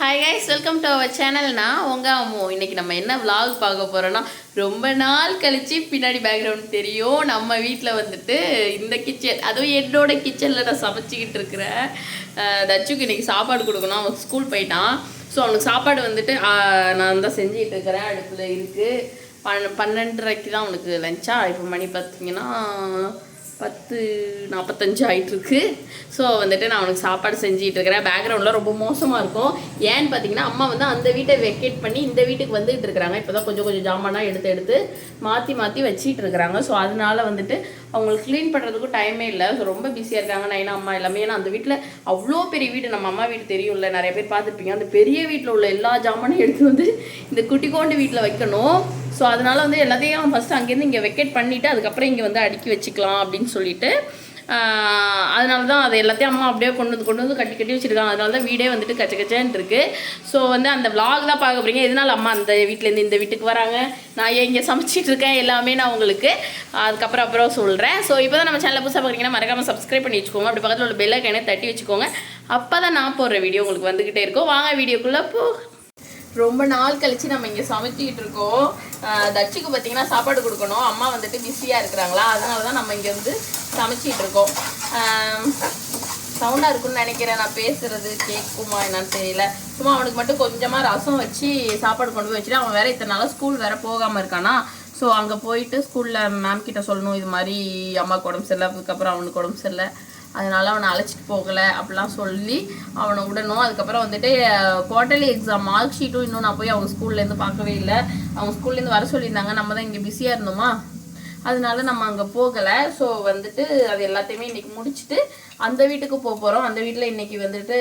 Hi guys welcome to our சேனல்னா உங்கள் அம்மு. இன்னைக்கு நம்ம என்ன விலாக் பார்க்க போகிறோன்னா ரொம்ப நாள் கழித்து பின்னாடி பேக்ரவுண்ட் தெரியும். நம்ம வீட்டில் வந்துட்டு இந்த கிச்சன் அதுவும் என்னோட கிச்சனில் நான் சமைச்சிக்கிட்டு இருக்கிறேன். தச்சுக்கு இன்றைக்கி சாப்பாடு கொடுக்கணும். அவன் ஸ்கூல் போயிட்டான். ஸோ அவனுக்கு சாப்பாடு வந்துட்டு நான் தான் செஞ்சுக்கிட்டு இருக்கிறேன். அடுப்பில் இருக்குது பன் பன்னெண்டரைக்கு தான் அவனுக்கு லஞ்சா இப்போ மணி பார்த்தீங்கன்னா பத்து நாற்பத்தஞ்சு ஆகிட்டுருக்கு ஸோ வந்துட்டு நான் அவனுக்கு சாப்பாடு செஞ்சுட்டு இருக்கிறேன் பேக்ரவுண்டில் ரொம்ப மோசமாக இருக்கும். ஏன்னு பார்த்தீங்கன்னா அம்மா வந்து அந்த வீட்டை வெக்கேட் பண்ணி இந்த வீட்டுக்கு வந்துகிட்டு இருக்கிறாங்க. இப்போ தான் கொஞ்சம் கொஞ்சம் ஜாமானாக எடுத்து எடுத்து மாற்றி மாற்றி வச்சிட்டு இருக்கிறாங்க ஸோ அதனால வந்துட்டு அவங்களுக்கு க்ளீன் பண்ணுறதுக்கும் டைமே இல்லை. ஸோ ரொம்ப பிஸியாக இருக்காங்க நைனா அம்மா எல்லாமே. ஏன்னா அந்த வீட்டில் அவ்வளோ பெரிய வீடு. நம்ம அம்மா வீடு தெரியும்ல நிறைய பேர் பார்த்துருப்பீங்க. அந்த பெரிய வீட்டில் உள்ள எல்லா ஜாமானும் எடுத்து வந்து இந்த குட்டிக்கோண்டு வீட்டில் வைக்கணும். ஸோ அதனால் வந்து எல்லாத்தையும் ஃபஸ்ட்டு அங்கேருந்து இங்கே வெக்கேட் பண்ணிவிட்டு அதுக்கப்புறம் இங்கே வந்து அடுக்கி வச்சுக்கலாம் அப்படின்னு சொல்லிட்டு அதனால தான் அது எல்லாத்தையும் அம்மா அப்படியே கொண்டு வந்து கொண்டு வந்து கட்டி கட்டி வச்சுருக்காங்க. அதனால தான் வீடே வந்துட்டு கச்ச கச்சன்னு இருக்கு. ஸோ வந்து அந்த vlog தான் பார்க்க போகிறீங்க எதனால அம்மா அந்த வீட்டிலேருந்து இந்த வீட்டுக்கு வராங்க? நான் ஏன் இங்கே சமைச்சிட்டு இருக்கேன்? எல்லாமே நான் உங்களுக்கு அதுக்கப்புறம் அப்புறம் சொல்கிறேன் ஸோ இப்போ தான் நம்ம சேனலில் புதுசாக பார்க்குறீங்கன்னா மறக்காமல் சப்ஸ்கிரைப் பண்ணி வச்சுக்கோங்க. அப்படி பக்கத்தில் உள்ள பெல்லை கைனே தட்டி வச்சுக்கோங்க. அப்போ தான் நான் போடுற வீடியோ உங்களுக்கு வந்துக்கிட்டே இருக்கும். வாங்க வீடியோக்குள்ளே போ. ரொம்ப நாள் கழிச்சு நம்ம இங்கே சமைச்சிக்கிட்டு இருக்கோம். தட்சிக்கு பார்த்தீங்கன்னா சாப்பாடு கொடுக்கணும். அம்மா வந்துட்டு பிஸியாக இருக்கிறாங்களா? அதனால தான் நம்ம இங்கே வந்து சமைச்சிட்டு இருக்கோம் சவுண்டாக இருக்கும்னு நினைக்கிறேன். நான் பேசுறது கேட்குமா என்னன்னு தெரியல. சும்மா அவனுக்கு மட்டும் கொஞ்சமாக ரசம் வச்சு சாப்பாடு கொண்டு போய் வச்சுட்டு அவன் வேற இத்தனை நாளாக ஸ்கூல் வேற போகாமல் இருக்கானா. ஸோ அங்கே போயிட்டு ஸ்கூலில் மேம் கிட்ட சொல்லணும். இது மாதிரி அம்மாவுக்கு உடம்பு சரியில்லை அதுக்கப்புறம் அவனுக்கு உடம்பு சரியில்லை. அதனால அவனை அழைச்சிட்டு போகலை அப்படிலாம் சொல்லி அவனை விடணும் அதுக்கப்புறம் வந்துட்டு குவார்டர்லி எக்ஸாம் மார்க் ஷீட்டும் இன்னும் நான் போய் அவங்க ஸ்கூல்லேருந்து பார்க்கவே இல்லை. அவங்க ஸ்கூல்லேருந்து வர சொல்லியிருந்தாங்க. நம்ம தான் இங்கே பிஸியாக இருந்தோமா? அதனால நம்ம அங்கே போகலை. ஸோ வந்துட்டு அது எல்லாத்தையுமே இன்றைக்கி முடிச்சுட்டு அந்த வீட்டுக்கு போக போகிறோம் அந்த வீட்டில் இன்றைக்கி வந்துட்டு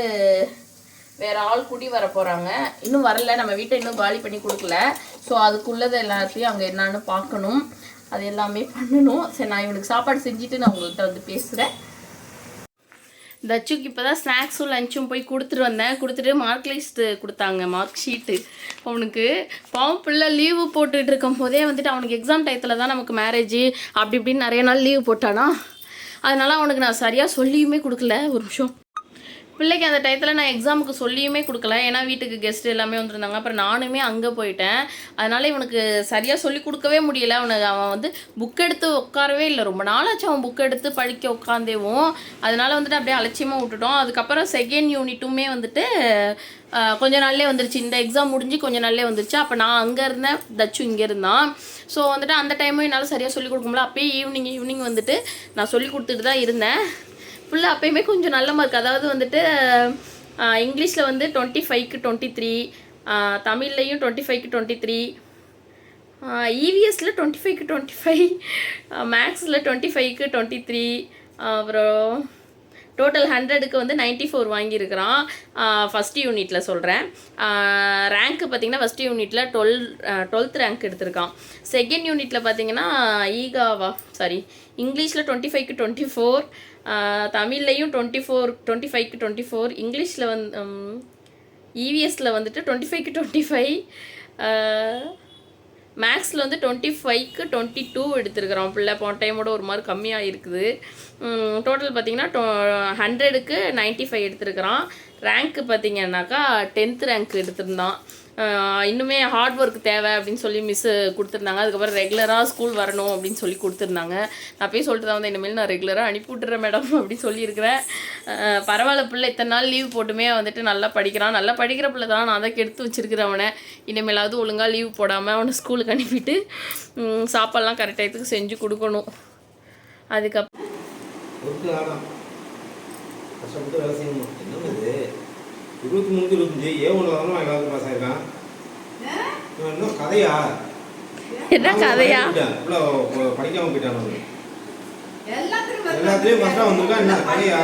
வேறு ஆள் குடி வர போகிறாங்க இன்னும் வரல. நம்ம வீட்டை இன்னும் காலி பண்ணி கொடுக்கல. ஸோ அதுக்குள்ளதை எல்லாத்தையும் அங்கே என்னான்னு பார்க்கணும். அது எல்லாமே பண்ணணும். சரி நான் இவனுக்கு சாப்பாடு செஞ்சுட்டு நான் உங்கள்கிட்ட வந்து பேசுகிறேன் தச்சுக்கு இப்போ தான் ஸ்நாக்ஸும் லஞ்சும் போய் கொடுத்துட்டு வந்தேன். கொடுத்துட்டு மார்க் லிஸ்ட்டு கொடுத்தாங்க மார்க் ஷீட்டு அவனுக்கு பாவம் பிள்ளை லீவு போட்டுட்டு இருக்கும் போதே வந்துட்டு அவனுக்கு எக்ஸாம் டயத்தில் தான் நமக்கு மேரேஜ் அப்படி இப்படின்னு நிறைய நாள் லீவு போட்டானா. அதனால் அவனுக்கு நான் சரியாக சொல்லியுமே கொடுக்கல. ஒரு நிமிஷம். பிள்ளைக்கு அந்த டயத்தில் நான் எக்ஸாமுக்கு சொல்லியுமே கொடுக்கல. ஏன்னா வீட்டுக்கு கெஸ்ட் எல்லாமே வந்திருந்தாங்க. அப்புறம் நானுமே அங்கே போயிட்டேன். அதனால் இவனுக்கு சரியாக சொல்லி கொடுக்கவே முடியல. அவனுக்கு அவன் வந்து புக் எடுத்து உட்காரவே இல்லை. ரொம்ப நாளாச்சு அவன் புக் எடுத்து படிக்க உட்காந்தேவும் அதனால் வந்துட்டு அப்படியே அலட்சியமாக விட்டுட்டோம். அதுக்கப்புறம் செகண்ட் யூனிட்டுமே வந்துட்டு கொஞ்ச நாள்லேயே வந்துருச்சு. இந்த எக்ஸாம் முடிஞ்சு கொஞ்ச நாள்லேயே வந்துருச்சு. அப்போ நான் அங்கே இருந்தேன். தச்சு இங்கே இருந்தான். ஸோ வந்துட்டு அந்த டைமும் என்னால் சரியாக சொல்லி கொடுக்க முடியல. அப்பயே ஈவினிங் ஈவினிங் வந்துட்டு நான் சொல்லி கொடுத்துட்டு தான் இருந்தேன். ஃபுல்லாக அப்பயுமே கொஞ்சம் நல்ல மார்க் அதாவது வந்துட்டு இங்கிலீஷில் வந்து டுவெண்ட்டி ஃபைவ்க்கு டுவெண்ட்டி த்ரீ தமிழ்லையும் டுவெண்ட்டி ஃபைவ்க்கு டுவெண்ட்டி த்ரீ இவிஎஸ்சில் டுவெண்ட்டி ஃபைவ்க்கு டுவெண்ட்டி ஃபைவ் மேக்ஸில் டுவெண்ட்டி ஃபைவ்க்கு டுவெண்ட்டி த்ரீ அப்புறம் டோட்டல் ஹண்ட்ரடுக்கு வந்து 94 ஃபோர் வாங்கியிருக்கிறான் ஃபஸ்ட் யூனிட்டில் சொல்கிறேன் ரேங்க்கு பார்த்தீங்கன்னா ஃபஸ்ட் யூனிட்டில் டுவெல் டுவெல்த் ரேங்க் எடுத்திருக்கான். செகண்ட் யூனிட்டில் பார்த்தீங்கன்னா ஈகாவா சாரி இங்கிலீஷில் டுவெண்ட்டி ஃபைவ்க்கு டுவெண்ட்டி ஃபோர் தமிழ்லையும் டுவெண்ட்டி ஃபோர் டுவெண்ட்டி ஃபைவ்க்கு டுவெண்ட்டி ஃபோர் இங்கிலீஷில் வந்து இவிஎஸ்சில் வந்துட்டு டுவெண்ட்டி ஃபைவ்க்கு டுவெண்ட்டி ஃபைவ் மேக்ஸில் வந்து டுவெண்ட்டி ஃபைவ்க்கு டுவெண்ட்டி டூ எடுத்திருக்கிறான் பிள்ளை போன டைமோட ஒரு மார்க் கம்மியாக இருக்குது. டோட்டல் பார்த்தீங்கன்னா டொ ஹண்ட்ரடுக்கு நைன்ட்டி ஃபைவ் எடுத்துருக்கிறான் ரேங்க்கு பார்த்தீங்கன்னாக்கா டென்த் ரேங்க் எடுத்திருந்தான். இன்னுமே ஹார்ட் ஒர்க் தேவை அப்படின்னு சொல்லி மிஸ்ஸு கொடுத்துருந்தாங்க. அதுக்கப்புறம் ரெகுலராக ஸ்கூல் வரணும் அப்படின்னு சொல்லி கொடுத்துருந்தாங்க. நான் போய் சொல்லிட்டு தான் வந்து இனிமேல் நான் ரெகுலராக அனுப்பி விட்டுறேன் மேடம் அப்படின்னு சொல்லியிருக்கிறேன். பரவாயில்ல பிள்ளை இத்தனை நாள் லீவ் போட்டுமே வந்துட்டு நல்லா படிக்கிறான். நல்லா படிக்கிற பிள்ளை தான். நான் அதை கெடுத்து வச்சிருக்கிறேன் அவனை. இனிமேலாவது ஒழுங்காக லீவ் போடாமல் அவனை ஸ்கூலுக்கு அனுப்பிட்டு ம், சாப்பாடெல்லாம் கரெக்ட் டயத்துக்கு செஞ்சு கொடுக்கணும். அதுக்கப்புறம் கஷ்டப்பட்டு வேலை செய்யணும் என்ன இது இருபத்தி மூணுக்கு இருபத்தஞ்சி ஏ ஒன்றில் தானே எல்லாத்துக்கும் பாஸ் ஆயிருக்கான் இன்னும் கதையா? என்ன கதையா இவ்வளோ படிக்காம போயிட்டான் எல்லாத்துலேயும் ஃபஸ்ட்டாக வந்திருக்கா என்ன கதையா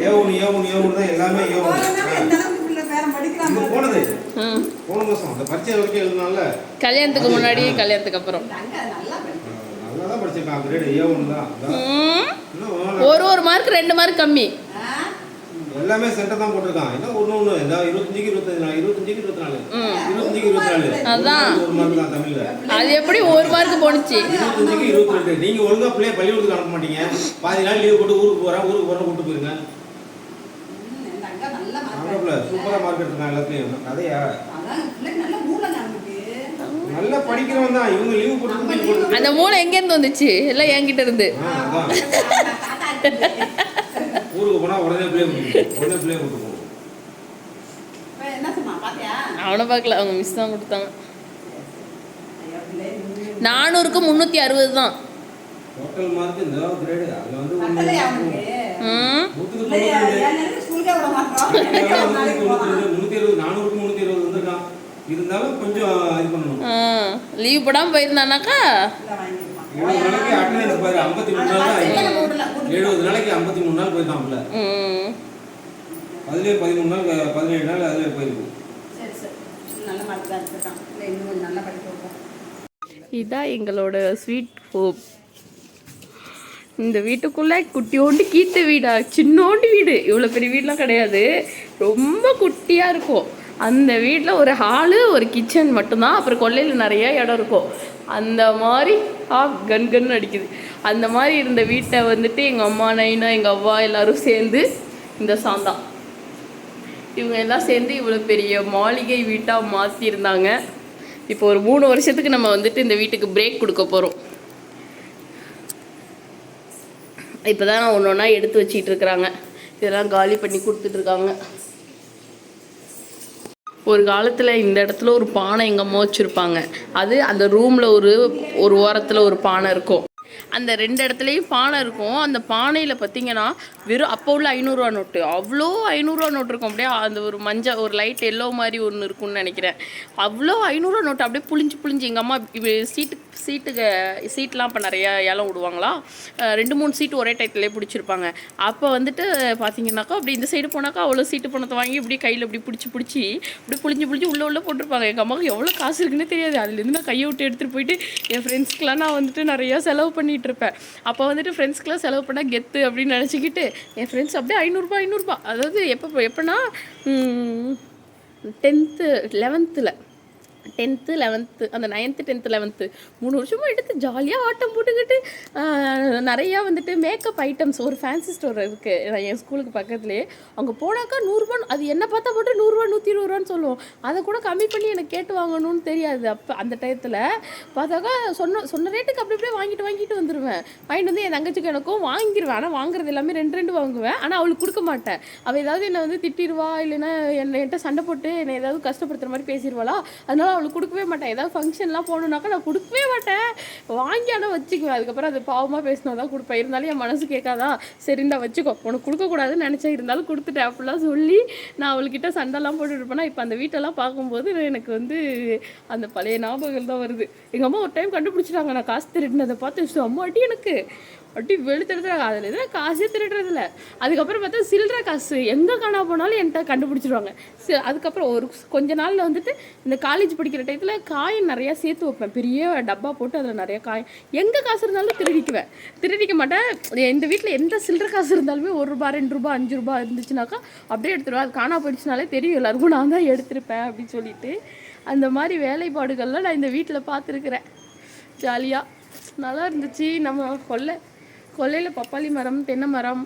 ஏ ஒன்று ஏ ஒன்று ஏ ஒன்று தான் எல்லாமே ஏ ஒன்று போனது. ம். போன மாதம் அந்த பரீட்சை வரைக்கும் எழுதுனால. கல்யாணத்துக்கு முன்னாடி கல்யாணத்துக்கு அப்புறம். நல்லா தான் படிச்சிருக்கான் கிரேடு ஏ ஒன்று தான். ஒரு ஒரு மார்க் ரெண்டு மார்க் கம்மி. எல்லாமே சென்டர் தான் போட்டிருக்கான். என்ன ஒன்று ஒன்று இந்த இருபத்தஞ்சுக்கு இருபத்தஞ்சு நாலு இருபத்தஞ்சுக்கு இருபத்தி நாலு. இருபத்தஞ்சுக்கு இருபத்தி நாலு அதான். ஒரு மார்க் தான் தமிழ்ல. அது எப்படி ஒரு மார்க் போணுச்சு? இருபத்தஞ்சுக்கு இருபத்தி ரெண்டு நீங்க ஒழுங்கா பிள்ளைய பள்ளிக்கூடத்துக்கு அனுப்ப மாட்டீங்க. பாதி நாள் லீவ் போட்டு ஊருக்கு போறேன் ஊருக்கு போறேன் கூட்டு போயிருங்க. சூப்பரா மார்க் எல்லாத்துலயும். கதையா? நல்ல படிக்கிறவன் தான். இவங்க லீவு போட்டு அந்த மூளை எங்கேருந்து வந்துச்சு? எல்லாம் என்கிட்ட இருந்து. ஊருக்கு போனா உடனே கூட்டிட்டு உடனே சொன்னா பாத்தியா? அவனை பார்க்கல. அவங்க மிஸ் தான் கொடுத்தாங்க. நானூறுக்கு முந்நூற்றி அறுபது தான். டோட்டல் மார்க் இந்த கிரேடு அதுல வந்து இருந்தாலும் கொஞ்சம் லீவ் போடாமல் போயிருந்தானாக்கா? நாளைக்கு பாரு ஐம்பத்தி மூணு நாள் தான். எழுபது நாளைக்கு ஐம்பத்தி மூணு நாள் அதுலயே பதிமூணு நாள் பதினேழு நாள் அதுலயே. இதான் எங்களோட ஸ்வீட் ஹோப் இந்த வீட்டுக்குள்ளே குட்டியோண்டு கீத்து வீடா? சின்னோண்டு வீடு. இவ்வளோ பெரிய வீடெலாம் கிடையாது. ரொம்ப குட்டியாக இருக்கும். அந்த வீட்டில் ஒரு ஹாலு ஒரு கிச்சன் மட்டும்தான். அப்புறம் கொல்லையில் நிறைய இடம் இருக்கும். அந்த மாதிரி ஆ கன் அடிக்குது. அந்த மாதிரி இருந்த வீட்டை வந்துட்டு எங்கள் அம்மா நைனா எங்கள் அவ்வா எல்லாரும் சேர்ந்து இந்த சாந்தா இவங்க எல்லாம் சேர்ந்து இவ்வளோ பெரிய மாளிகை வீட்டாக மாற்றிருந்தாங்க இப்போ ஒரு மூணு வருஷத்துக்கு நம்ம வந்துட்டு இந்த வீட்டுக்கு பிரேக் கொடுக்க போகிறோம் இப்போ தான் ஒன்று ஒன்றா எடுத்து வச்சிட்டு இருக்கிறாங்க. இதெல்லாம் காலி பண்ணி கொடுத்துட்ருக்காங்க ஒரு காலத்தில் இந்த இடத்துல ஒரு பானை எங்கள் அம்மா வச்சுருப்பாங்க. அது அந்த ரூமில் ஒரு ஒரு ஓரத்தில் ஒரு பானை இருக்கும். அந்த ரெண்டு இடத்துலையும் பானை இருக்கும். அந்த பானையில் பார்த்தீங்கன்னா வெறும் அப்போ உள்ள ஐநூறுரூவா நோட்டு. அவ்வளோ ஐநூறுரூவா நோட்டு இருக்கும். அப்படியே அந்த ஒரு மஞ்சள் ஒரு லைட் எல்லோ மாதிரி ஒன்று இருக்கும்னு நினைக்கிறேன். அவ்வளோ ஐநூறுரூவா நோட்டு அப்படியே புளிஞ்சு புளிஞ்சு. எங்கள் அம்மா சீட்டு சீட்டுக்கு சீட்லாம் இப்போ நிறையா ஏலம் விடுவாங்களா? ரெண்டு மூணு சீட்டு ஒரே டைத்துலேயே பிடிச்சிருப்பாங்க. அப்போ வந்துட்டு பார்த்தீங்கன்னாக்கா அப்படி இந்த சைடு போனாக்கா அவ்வளோ சீட்டு பணத்தை வாங்கி இப்படி கையில் இப்படி பிடிச்சி பிடிச்சி இப்படி புளிஞ்சு புளிஞ்சு உள்ளே உள்ளே போட்டிருப்பாங்க. எங்கள் அம்மாவுக்கு எவ்வளோ காசு இருக்குன்னே தெரியாது. அதுலேருந்து நான் கையை விட்டு எடுத்துகிட்டு போயிட்டு என் ஃப்ரெண்ட்ஸ்க்கெலாம் நான் வந்துட்டு நிறையா செலவு பண்ணி பண்ணிகிட்டு இருப்பேன் அப்போ வந்துட்டு ஃப்ரெண்ட்ஸ்க்கெலாம் செலவு பண்ணால் கெத்து அப்படின்னு நினச்சிக்கிட்டு என் ஃப்ரெண்ட்ஸ் அப்படியே ஐநூறுரூபா ஐநூறுரூபா அதாவது எப்போ எப்போனா டென்த்து லெவன்த்தில் டென்த்து லெவன்த்து அந்த நைன்த்து டென்த்து லெவன்த்து மூணு வருஷமாக எடுத்து ஜாலியாக ஆட்டம் போட்டுக்கிட்டு நிறையா வந்துட்டு மேக்கப் ஐட்டம்ஸ் ஒரு ஃபேன்சி ஸ்டோர் இருக்குது என் ஸ்கூலுக்கு பக்கத்துலேயே அங்கே போனாக்கா நூறுரூவா அது என்ன பார்த்தா மட்டும் நூறுரூவா நூற்றி இருபது ரூபான்னு சொல்லுவோம். அதை கூட கம்மி பண்ணி எனக்கு கேட்டு வாங்கணும்னு தெரியாது. அப்போ அந்த டயத்தில் பார்த்தாக்கா சொன்ன சொன்ன ரேட்டுக்கு அப்படி அப்படியே வாங்கிட்டு வாங்கிட்டு வந்துடுவேன் வாங்கிட்டு வந்து என் தங்கச்சிக்கு எனக்கும் வாங்கிடுவேன் ஆனால் வாங்குறது எல்லாமே ரெண்டு ரெண்டு வாங்குவேன். ஆனால் அவளுக்கு கொடுக்க மாட்டேன். அவள் ஏதாவது என்னை வந்து திட்டிடுவா இல்லைன்னா என்னை என்கிட்ட சண்டை போட்டு என்னை ஏதாவது கஷ்டப்படுத்துகிற மாதிரி பேசிடுவாளா? அதனால் அவளுக்கு கொடுக்கவே மாட்டேன். ஏதாவது ஃபங்க்ஷன்லாம் போகணுன்னாக்கா நான் கொடுக்கவே மாட்டேன். வாங்கி ஆனால் வச்சுக்குவேன். அதுக்கப்புறம் அது பாவமாக பேசினா தான் கொடுப்பேன். இருந்தாலும் என் மனசு கேட்காதா? சரி வச்சுக்கோ. உனக்கு கொடுக்கக்கூடாதுன்னு நினச்சேன். இருந்தாலும் கொடுத்துட்டேன் அப்படிலாம் சொல்லி நான் அவள்கிட்ட சண்டைலாம் போட்டுட்டு இருப்பேனா இப்போ அந்த வீட்டெல்லாம் பார்க்கும்போது எனக்கு வந்து அந்த பழைய ஞாபகங்கள் தான் வருது. எங்கள் அம்மா ஒரு டைம் கண்டுபிடிச்சிட்டாங்க. நான் காசு திருடினதை பார்த்து அம்மா அடி எனக்கு. அப்படி வெளுத்தெடுத்துறாங்க அதில் எதுனா காசே திருடுறது அதுக்கப்புறம் பார்த்தா சில்லற காசு. எங்கே காணா போனாலும் என்கிட்ட கண்டுபிடிச்சிருவாங்க. சி- அதுக்கப்புறம் ஒரு கொஞ்ச நாளில் வந்துட்டு இந்த காலேஜ் படிக்கிற டயத்தில் காயின் நிறையா சேர்த்து வைப்பேன். பெரிய டப்பா போட்டு அதில் நிறைய காயின் எங்கே காசு இருந்தாலும் திருடிக்குவேன். திருடிக்க மாட்டேன். இந்த வீட்டில் எந்த சில்லற காசு இருந்தாலுமே ஒரு ரூபா ரெண்டு ரூபா அஞ்சு ரூபா இருந்துச்சுனாக்கா அப்படியே எடுத்துருவேன். அது காணா போயிடுச்சுனாலே தெரியும். எல்லாருக்கும் நான் தான் எடுத்திருப்பேன் அப்படின்னு சொல்லிட்டு. அந்த மாதிரி வேலைப்பாடுகள்லாம் நான் இந்த வீட்டில் பார்த்துருக்குறேன். ஜாலியாக நல்லா இருந்துச்சு. நம்ம கொல்லை. கொல்லையில் பப்பாளி மரம் தென்னை மரம்.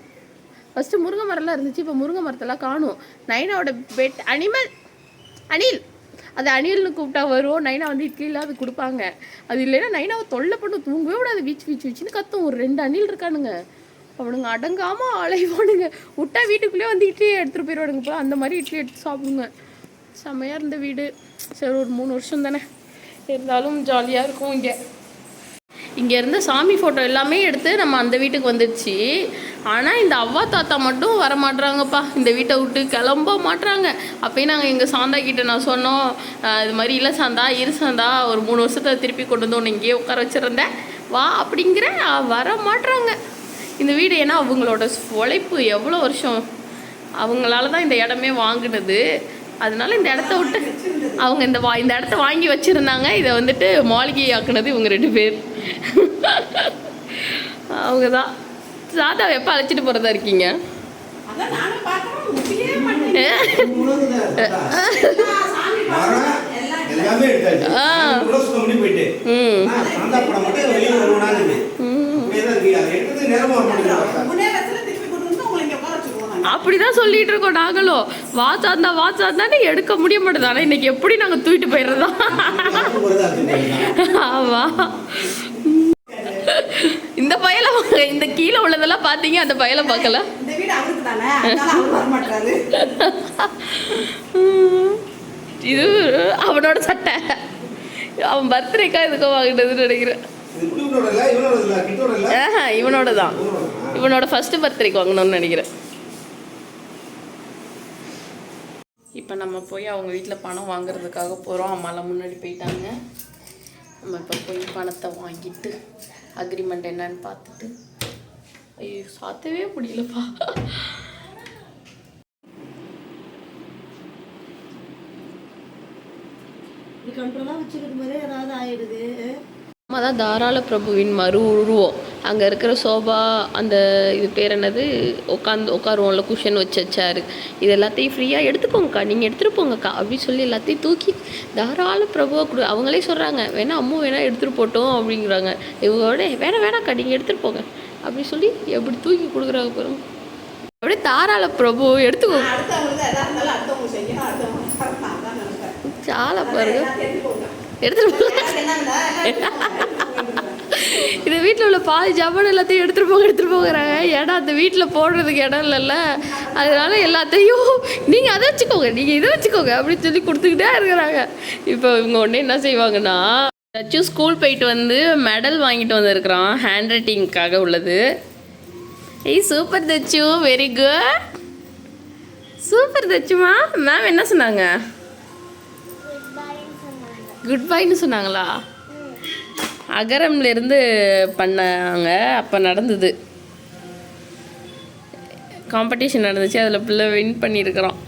ஃபஸ்ட்டு முருங்கை மரம்லாம் இருந்துச்சு இப்போ முருங்கை மரத்தெல்லாம் காணும். நைனாவோட பெட் அனிமல் அணில். அது அணில்னு கூப்பிட்டா வரும். நைனா வந்து இட்லியில் அது கொடுப்பாங்க. அது இல்லைன்னா நைனாவை தொல்லை பண்ணு தூங்கவே விடாது. வீச்சு வீச்சு வீச்சுன்னு கத்தும். ஒரு ரெண்டு அணில் இருக்கானுங்க. அவனுங்க அடங்காமல் அலைவானுங்க விட்டா வீட்டுக்குள்ளேயே வந்து இட்லியை எடுத்துகிட்டு போயிடுவானுங்க போல. அந்த மாதிரி இட்லி எடுத்து சாப்பிடுங்க. செம்மையாக இருந்த வீடு. சரி ஒரு மூணு வருஷம் தானே. இருந்தாலும் ஜாலியாக இருக்கும் இங்கே. இங்கேருந்து சாமி ஃபோட்டோ எல்லாமே எடுத்து நம்ம அந்த வீட்டுக்கு வந்துடுச்சு. ஆனால் இந்த அவ்வா தாத்தா மட்டும் வர மாட்டுறாங்கப்பா இந்த வீட்டை விட்டு கிளம்ப மாட்றாங்க. அப்பயும் நாங்கள் எங்கள் சாந்தா கிட்ட நான் சொன்னோம் இது மாதிரி இல்லை சாந்தா இரு சாந்தா. ஒரு மூணு வருஷத்தை திருப்பி கொண்டு வந்து ஒன்று இங்கேயே உட்கார வச்சுருந்தேன். வா அப்படிங்கிற வர மாட்றாங்க. இந்த வீடு ஏன்னா அவங்களோட உழைப்பு எவ்வளோ வருஷம்? அவங்களால தான் இந்த இடமே வாங்கினது. அதனால இந்த இடத்த விட்டு அவங்க இந்த வா இந்த இடத்த வாங்கி வச்சுருந்தாங்க. இதை வந்துட்டு மாளிகை ஆக்குனது இவங்க ரெண்டு பேர். அவங்க தான் சாதாவை எப்போ அழைச்சிட்டு போகிறதா இருக்கீங்க? சாந்தா அப்படிதான் சொல்லிட்டு இருக்கோம் நாங்களும். வாட்சா இருந்தா வாட்சா இருந்தா எடுக்க முடிய மாட்டேது ஆனா இன்னைக்கு எப்படி நாங்க தூக்கிட்டு போயிடுறதா. ஆமா. பயல இந்த கீழே உள்ளதெல்லாம் பாத்தீங்க அந்த பயல பார்க்கல. இந்த வீடு அவருக்கு தானே? அதனால அவர் வர மாட்டாரு. இது அவனோட சட்டை. அவன் பர்த்டேக்கா இதுக்கோ வாங்கினதுன்னு நினைக்கிறேன். இது குட்டியோட இல்ல, இவனோட இல்ல, கிட்டோட இல்ல. ஆஹா, இவனோட தான் இவனோட தானா? இவனோட ஃபர்ஸ்ட் பர்த்டேக்கு வாங்கணும்னு நினைக்கிறேன். இப்போ நம்ம போய் அவங்க வீட்டில் பணம் வாங்குறதுக்காக போகிறோம் அம்மாலாம் முன்னாடி போயிட்டாங்க. நம்ம இப்போ போய் பணத்தை வாங்கிட்டு அக்ரிமெண்ட் என்னன்னு பார்த்துட்டு ஐயோ சாத்தவே முடியலப்பா. தான் தாராள பிரபுவின் மறு உருவம். அங்கே இருக்கிற சோபா அந்த இது பேர் என்னது? உட்காந்து உட்காருவோம்ல குஷன் வச்சு வச்சாரு. இது எல்லாத்தையும் ஃப்ரீயாக எடுத்துக்கோங்கக்கா. நீங்கள் எடுத்துகிட்டு போங்கக்கா. அப்படின்னு சொல்லி எல்லாத்தையும் தூக்கி தாராள பிரபுவை கொடு. அவங்களே சொல்கிறாங்க வேணா அம்மா வேணா எடுத்துகிட்டு போட்டோம் அப்படிங்கிறாங்க. இவங்களோட வேணாம் வேணாக்கா நீங்கள் எடுத்துகிட்டு போங்க. அப்படி சொல்லி எப்படி தூக்கி கொடுக்குறாங்க பாருங்க. அப்படியே தாராள பிரபு எடுத்துக்கோ. சாலை பாருங்க. எடுத்துட்டு இந்த வீட்டில் உள்ள பாதி ஜாமான் எல்லாத்தையும் எடுத்துகிட்டு போக எடுத்துகிட்டு போகிறாங்க ஏன்னா அந்த வீட்டில் போடுறதுக்கு இடம் இல்லைல்ல. அதனால எல்லாத்தையும் நீங்கள் அதை வச்சுக்கோங்க நீங்கள் இதை வச்சுக்கோங்க அப்படின்னு சொல்லி கொடுத்துக்கிட்டே இருக்கிறாங்க. இப்போ இவங்க உடனே என்ன செய்வாங்கன்னா சச்சு ஸ்கூல் போயிட்டு வந்து மெடல் வாங்கிட்டு வந்திருக்கிறான் ஹேண்ட் ரைட்டிங்க்காக உள்ளது. ஏய் சூப்பர் தச்சு வெரி குட் சூப்பர் தச்சுமா மேம் என்ன சொன்னாங்க? குட் பைன்னு சொன்னாங்களா? அகரம்லேருந்து பண்ணாங்க அப்போ நடந்தது. காம்படிஷன் நடந்துச்சு அதில் பிள்ளை வின் பண்ணியிருக்கிறோம்